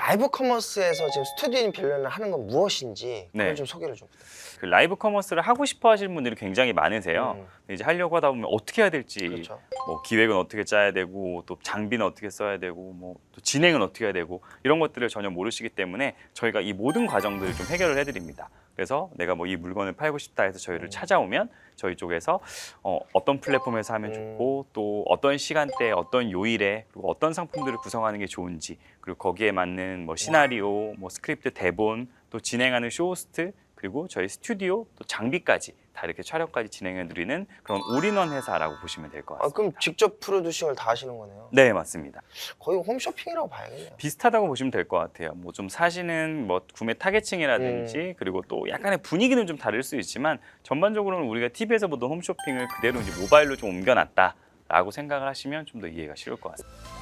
라이브 커머스에서 지금 스튜디오 빌런을 하는 건 무엇인지 그걸 네. 좀 소개를 좀 부탁드립니다. 그 라이브 커머스를 하고 싶어 하시는 분들이 굉장히 많으세요. 음, 근데 이제 하려고 하다 보면 어떻게 해야 될지 그렇죠. 뭐 기획은 어떻게 짜야 되고 또 장비는 어떻게 써야 되고 뭐 또 진행은 어떻게 해야 되고 이런 것들을 전혀 모르시기 때문에 저희가 이 모든 과정들을 좀 해결을 해드립니다. 그래서 내가 뭐 이 물건을 팔고 싶다 해서 저희를 음. 찾아오면 저희 쪽에서 어, 어떤 플랫폼에서 하면 음. 좋고 또 어떤 시간대에 어떤 요일에 그리고 어떤 상품들을 구성하는 게 좋은지 그리고 거기에 맞는 뭐 시나리오, 뭐 스크립트 대본 또 진행하는 쇼호스트 그리고 저희 스튜디오 또 장비까지 다 이렇게 촬영까지 진행해 드리는 그런 올인원 회사라고 보시면 될 것 아, 같습니다. 그럼 직접 프로듀싱을 다 하시는 거네요. 네 맞습니다. 거의 홈쇼핑이라고 봐야겠네요. 비슷하다고 보시면 될 것 같아요. 뭐 좀 사시는 뭐 구매 타겟층이라든지 음. 그리고 또 약간의 분위기는 좀 다를 수 있지만 전반적으로는 우리가 TV에서 보던 홈쇼핑을 그대로 이제 모바일로 좀 옮겨놨다라고 생각을 하시면 좀 더 이해가 쉬울 것 같습니다.